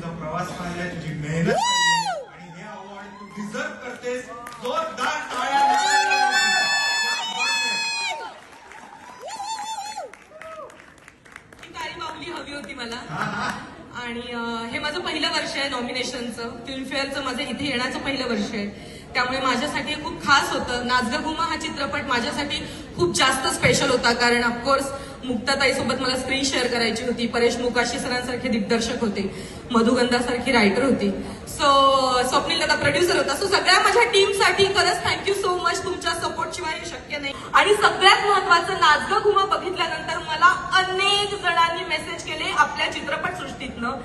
तुझा प्रवास पाहिला तुझी मेहनत आणि हे अवॉर्ड तू डिझर्व करतेस. जोरदार हवी होती मला. आणि हे माझं पहिलं वर्ष आहे नॉमिनेशनचं फिल्मफेअरचं माझं इथे येण्याचं पहिलं वर्ष आहे. त्यामुळे माझ्यासाठी खूप खास होतं. नाचगा हा चित्रपट माझ्यासाठी खूप जास्त स्पेशल होता. कारण ऑफकोर्स मुक्ताताई सोबत मला स्क्रीन शेअर करायची होती. परेश मुकाशी सरांसारखे दिग्दर्शक होते. मधुगंधासारखी रायटर होती. सो स्वप्नील दादा प्रोड्युसर होता. सो सगळ्या माझ्या टीमसाठी खरंच थँक्यू सो मच तुमच्या सपोर्ट शिवाय हे शक्य नाही. आणि सगळ्यात महत्वाचं नाचगा घुमा बघितल्यानंतर मला अनेक जणांनी मेसेज केले आपल्या चित्रपट सृष्टीतनं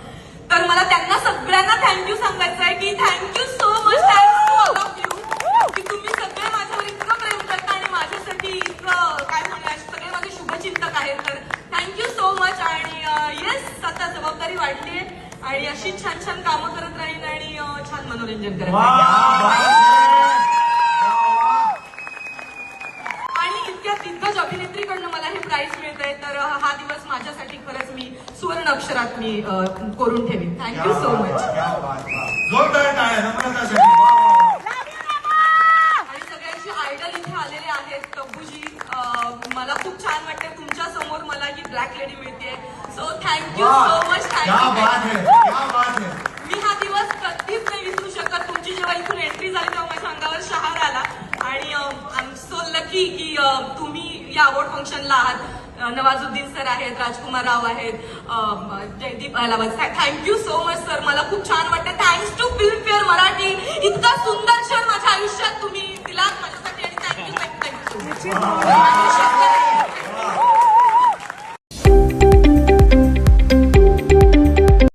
तर मला त्यांना सगळ्यांना थँक्यू सांगायचं आहे की thank you so much thanks to all of you की तुम्ही सगळे माझ्यावर इतकं प्रेम करता आणि माझ्यासाठी इतकं काय म्हणूया सगळे माझे शुभचिंतक आहेत तर थँक्यू सो मच आणि येस आता जबाबदारी वाढली आहे आणि अशी छान छान कामं करत राहीन आणि छान मनोरंजन करत आणि इतक्या दिग्गज अभिनेत्रीकडनं मला हे प्राइज मिळतंय तर अं, हा दिवस माझ्यासाठी खरंच मी सुवर्ण अक्षरात मी कोरून ठेवीन. Thank you so much. आणि सगळ्यांची आयडल इथे आलेले आहेत तब्बूजी मला खूप छान वाटतं ही ब्लॅक लेडी मिळते so thank you so much क्या बात थँक्यू है क्या बात है. मी हा दिवस कधीच नाही विसरू शकत. तुमची जेव्हा इथून एंट्री झाली तेव्हा माझ्या अंगावर शहार आला. आणि आय सो लकी की तुम्ही या अवॉर्ड फंक्शनला आहात. नवाजुद्दीन सर आहेत राजकुमार राव आहेत Jaideep Ahlawat thank you so much sir मला खूप छान वाटतं thanks to Filmfare Marathi इतका सुंदर क्षण माझ्या आयुष्यात तुम्ही दिलात माझ्यासाठी. आणि थँक्यू थँक्यू थँक्यू